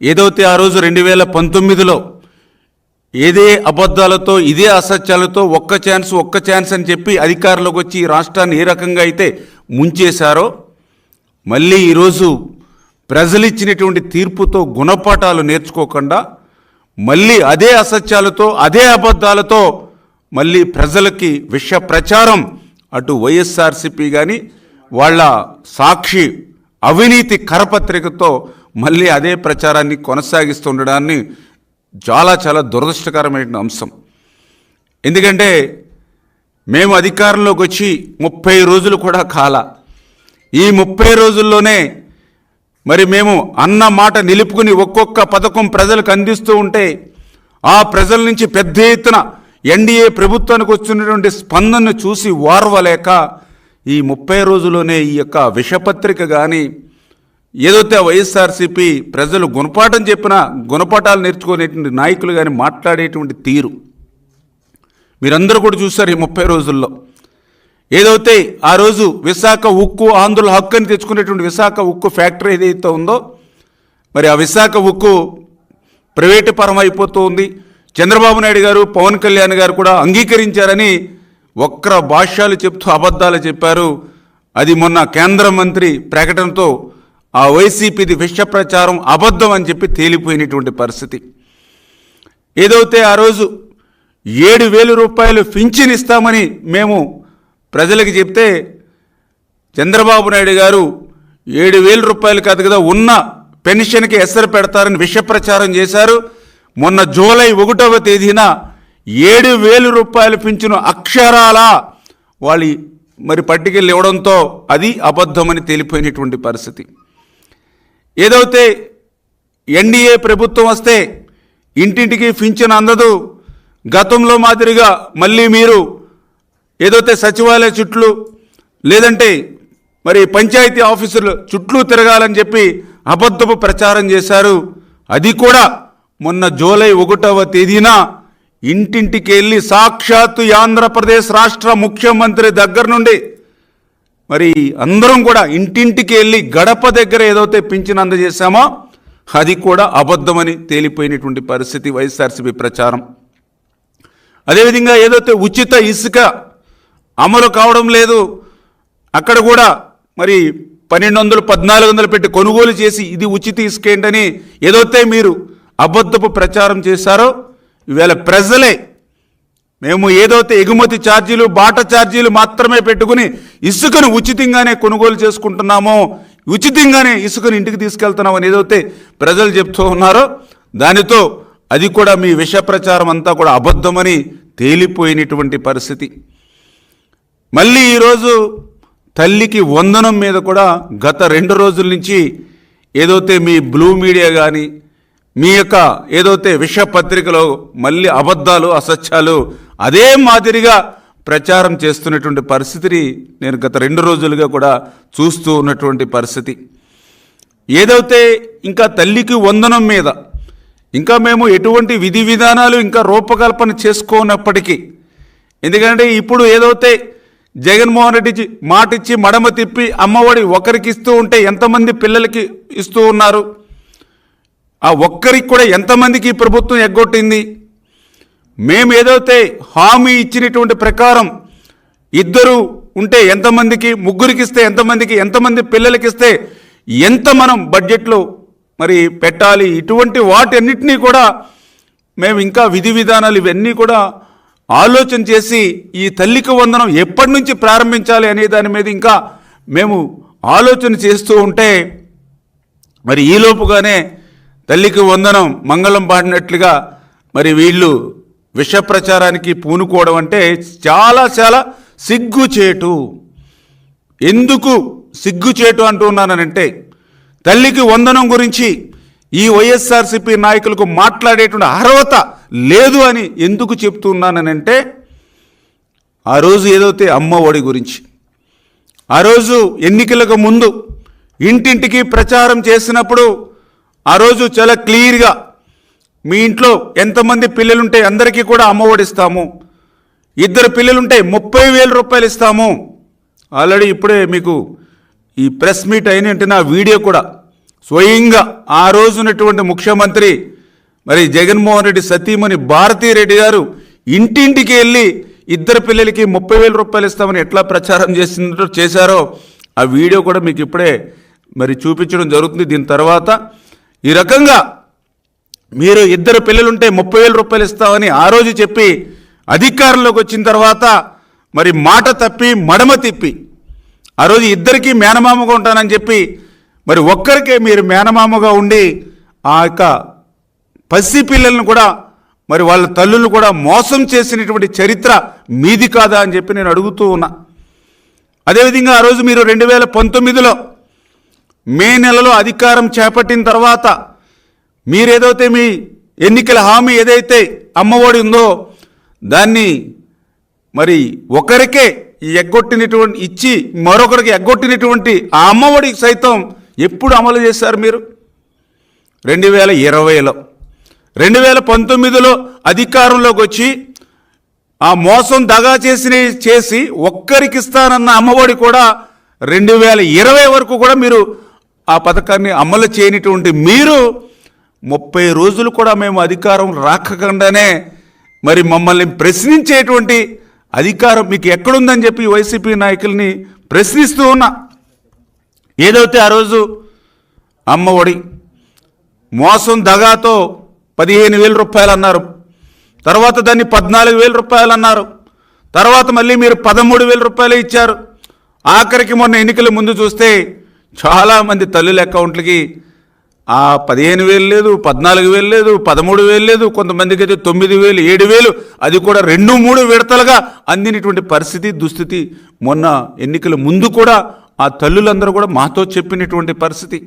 ఏదైతే ఆ రోజు రెండు వేల పంతొమ్మిదిలో ఏదే అబద్ధాలతో ఇదే అసత్యాలతో ఒక్క ఛాన్స్ ఒక్క ఛాన్స్ అని చెప్పి అధికారంలోకి వచ్చి ఈ రాష్ట్రాన్ని ఏ రకంగా అయితే ముంచేశారో మళ్ళీ ఈరోజు ప్రజలిచ్చినటువంటి తీర్పుతో గుణపాఠాలు నేర్చుకోకుండా మళ్ళీ అదే అసత్యాలతో అదే అబద్ధాలతో మళ్ళీ ప్రజలకి విష ప్రచారం అటు వైఎస్ఆర్సిపి కానీ వాళ్ళ సాక్షి అవినీతి కరపత్రికతో మళ్ళీ అదే ప్రచారాన్ని కొనసాగిస్తుండడాన్ని చాలా చాలా దురదృష్టకరమైన అంశం. ఎందుకంటే మేము అధికారంలోకి వచ్చి ముప్పై రోజులు కూడా కాల. ఈ ముప్పై రోజుల్లోనే మరి మేము అన్న మాట నిలుపుకుని ఒక్కొక్క పథకం ప్రజలకు అందిస్తూ ఉంటే ఆ ప్రజల నుంచి పెద్ద ఎత్తున ఎన్డీఏ ప్రభుత్వానికి వస్తున్నటువంటి స్పందనను చూసి వారవలేక ఈ ముప్పై రోజుల్లోనే ఈ యొక్క విషపత్రిక కానీ ఏదైతే వైఎస్ఆర్సీపీ ప్రజలు గుణపాఠం చెప్పినా గుణపాఠాలు నేర్చుకునేటువంటి నాయకులు కానీ మాట్లాడేటువంటి తీరు. మీరందరూ కూడా చూశారు ఈ ముప్పై రోజుల్లో. ఏదైతే ఆ రోజు విశాఖ ఉక్కు ఆంధ్రుల హక్కు అని తెచ్చుకునేటువంటి విశాఖ ఉక్కు ఫ్యాక్టరీ ఏదైతే ఉందో మరి ఆ విశాఖ ఉక్కు ప్రైవేటు పరం అయిపోతూ ఉంది. చంద్రబాబు నాయుడు గారు పవన్ కళ్యాణ్ గారు కూడా అంగీకరించారని వక్ర భాష్యాలు చెప్తూ అబద్ధాలు చెప్పారు. అది మొన్న కేంద్ర మంత్రి ప్రకటనతో ఆ వైసీపీది విష ప్రచారం అబద్ధం అని చెప్పి తేలిపోయినటువంటి పరిస్థితి. ఏదైతే ఆ రోజు ఏడు వేల రూపాయలు పింఛన్ ఇస్తామని మేము ప్రజలకు చెప్తే చంద్రబాబు నాయుడు గారు ఏడు వేల రూపాయలు కాదు కదా ఉన్న పెన్షన్కి ఎసరు పెడతారని విష ప్రచారం చేశారు. మొన్న జూలై ఒకటవ తేదీన ఏడు వేల రూపాయలు పింఛను అక్షరాల వాళ్ళు మరి పట్టుకెళ్ళి ఇవ్వడంతో అది అబద్ధమని తేలిపోయినటువంటి పరిస్థితి. ఏదైతే ఎన్డీఏ ప్రభుత్వం వస్తే ఇంటింటికి పింఛన్ అందదు గతంలో మాదిరిగా మళ్ళీ మీరు ఏదైతే సచివాలయ చుట్లు లేదంటే మరి పంచాయతీ ఆఫీసులు చుట్లు తిరగాలని చెప్పి అబద్ధపు ప్రచారం చేశారు. అది కూడా మొన్న జూలై ఒకటవ తేదీన ఇంటింటికి వెళ్ళి సాక్షాత్తు ఆంధ్రప్రదేశ్ రాష్ట్ర ముఖ్యమంత్రి దగ్గర నుండి మరి అందరం కూడా ఇంటింటికి వెళ్ళి గడప దగ్గర ఏదైతే పింఛన్ అందజేశామో అది కూడా అబద్ధమని తేలిపోయినటువంటి పరిస్థితి వైఎస్ఆర్సీపీ ప్రచారం. అదేవిధంగా ఏదైతే ఉచిత ఇసుక అమలు కావడం లేదు అక్కడ కూడా మరి పన్నెండు వందలు పద్నాలుగు వందలు పెట్టి కొనుగోలు చేసి ఇది ఉచిత ఇసుక ఏంటని ఏదైతే మీరు అబద్ధపు ప్రచారం చేశారో ఈవేళ ప్రజలే మేము ఏదైతే ఎగుమతి ఛార్జీలు బాట ఛార్జీలు మాత్రమే పెట్టుకుని ఇసుకను ఉచితంగానే కొనుగోలు చేసుకుంటున్నామో ఉచితంగానే ఇసుకను ఇంటికి తీసుకెళ్తున్నామని ఏదైతే ప్రజలు చెప్తూ ఉన్నారో దానితో అది కూడా మీ విష ప్రచారం అంతా కూడా అబద్ధమని తేలిపోయినటువంటి పరిస్థితి. మళ్ళీ ఈరోజు తల్లికి వందనం మీద కూడా గత రెండు రోజుల నుంచి ఏదైతే మీ బ్లూ మీడియా కానీ మీ యొక్క ఏదైతే విష పత్రికలో మళ్ళీ అబద్ధాలు అసత్యాలు అదే మాదిరిగా ప్రచారం చేస్తున్నటువంటి పరిస్థితిని నేను గత రెండు రోజులుగా కూడా చూస్తూ ఉన్నటువంటి పరిస్థితి. ఏదైతే ఇంకా తల్లికి వందనం మీద ఇంకా మేము ఎటువంటి విధి విధానాలు ఇంకా రూపకల్పన చేసుకోనప్పటికీ ఎందుకంటే ఇప్పుడు ఏదైతే జగన్మోహన్ రెడ్డి మాటిచ్చి మడమ తిప్పి అమ్మఒడి ఒకరికి ఇస్తూ ఉంటే ఎంతమంది పిల్లలకి ఇస్తూ ఉన్నారు? ఆ ఒక్కరికి కూడా ఎంతమందికి ఈ ప్రభుత్వం ఎగ్గొట్టింది? మేము ఏదైతే హామీ ఇచ్చినటువంటి ప్రకారం ఇద్దరు ఉంటే ఎంతమందికి ముగ్గురికి ఇస్తే ఎంతమందికి ఎంతమంది పిల్లలకి ఇస్తే ఎంత మనం బడ్జెట్లో మరి పెట్టాలి? ఇటువంటి వాటన్నిటినీ కూడా మేము ఇంకా విధి విధానాలు ఇవన్నీ కూడా ఆలోచన చేసి ఈ తల్లికి వందనం ఎప్పటి నుంచి ప్రారంభించాలి అనే దాని మీద ఇంకా మేము ఆలోచన చేస్తూ ఉంటే మరి ఈలోపుగానే తల్లికి వందనం మంగళం పాడినట్లుగా మరి వీళ్ళు విష ప్రచారానికి పూనుకోవడం అంటే చాలా చాలా సిగ్గుచేటు. ఎందుకు సిగ్గుచేటు అంటున్నానంటే తల్లికి వందనం గురించి ఈ వైఎస్ఆర్సీపీ నాయకులకు మాట్లాడేటువంటి అర్హత లేదు అని ఎందుకు చెప్తున్నానంటే ఆ రోజు ఏదైతే అమ్మ ఒడి గురించి ఆ రోజు ఎన్నికలకు ముందు ఇంటింటికి ప్రచారం చేసినప్పుడు ఆ రోజు చాలా క్లియర్గా మీ ఇంట్లో ఎంతమంది పిల్లలుంటే అందరికీ కూడా అమ్మ ఒడిస్తాము ఇద్దరు పిల్లలుంటే ముప్పై వేల రూపాయలు ఇస్తాము. ఆల్రెడీ ఇప్పుడే మీకు ఈ ప్రెస్ మీట్ అయిన వెంటనే ఆ వీడియో కూడా స్వయంగా ఆ రోజునటువంటి ముఖ్యమంత్రి మరి జగన్మోహన్ రెడ్డి సతీమణి భారతీరెడ్డి గారు ఇంటింటికి వెళ్ళి ఇద్దరు పిల్లలకి ముప్పై వేల రూపాయలు ఇస్తామని ఎట్లా ప్రచారం చేసిందో చేశారో ఆ వీడియో కూడా మీకు ఇప్పుడే మరి చూపించడం జరుగుతుంది. దీని తర్వాత ఈ రకంగా మీరు ఇద్దరు పిల్లలుంటే ముప్పై వేల రూపాయలు ఇస్తామని ఆ రోజు చెప్పి అధికారంలోకి వచ్చిన తర్వాత మరి మాట తప్పి మడమ తిప్పి ఆ రోజు ఇద్దరికీ మేనమామగా ఉంటానని చెప్పి మరి ఒక్కరికే మీరు మేనమామగా ఉండి ఆ యొక్క పసి పిల్లలను కూడా మరి వాళ్ళ తల్లులను కూడా మోసం చేసినటువంటి చరిత్ర మీది కాదా అని చెప్పి నేను అడుగుతూ ఉన్నా. అదేవిధంగా ఆ రోజు మీరు రెండు వేల పంతొమ్మిదిలో మే నెలలో అధికారం చేపట్టిన తర్వాత మీరేదైతే మీ ఎన్నికల హామీ ఏదైతే అమ్మఒడి ఉందో దాన్ని మరి ఒకరికే ఎగ్గొట్టినటువంటి ఇచ్చి మరొకరికి ఎగ్గొట్టినటువంటి ఆ అమ్మఒడి సైతం ఎప్పుడు అమలు చేశారు మీరు? రెండు వేల ఇరవైలో. రెండు వేల పంతొమ్మిదిలో అధికారంలోకి వచ్చి ఆ మోసం దగా చేసిన చేసి ఒక్కరికి ఇస్తానన్న అమ్మఒడి కూడా రెండు వేల ఇరవై వరకు కూడా మీరు ఆ పథకాన్ని అమలు చేయనటువంటి మీరు ముప్పై రోజులు కూడా మేము అధికారం రాకకుండానే మరి మమ్మల్ని ప్రశ్నించేటువంటి అధికారం మీకు ఎక్కడుందని చెప్పి వైసీపీ నాయకుల్ని ప్రశ్నిస్తూ ఉన్నా. ఏదైతే ఆ రోజు అమ్మఒడి మోసం దగాతో పదిహేను వేల రూపాయలు అన్నారు. తర్వాత దాన్ని పద్నాలుగు వేల రూపాయలు అన్నారు. తర్వాత మళ్ళీ మీరు పదమూడు వేల రూపాయలు ఇచ్చారు. ఆఖరికి మొన్న ఎన్నికల ముందు చూస్తే చాలామంది తల్లుల అకౌంట్లకి ఆ పదిహేను వేలు లేదు పద్నాలుగు వేలు లేదు పదమూడు వేలు లేదు కొంతమందికి అయితే తొమ్మిది వేలు ఏడు వేలు అది కూడా రెండు మూడు విడతలుగా అందినటువంటి పరిస్థితి దుస్థితి మొన్న ఎన్నికల ముందు కూడా ఆ తల్లులందరూ కూడా మాతో చెప్పినటువంటి పరిస్థితి.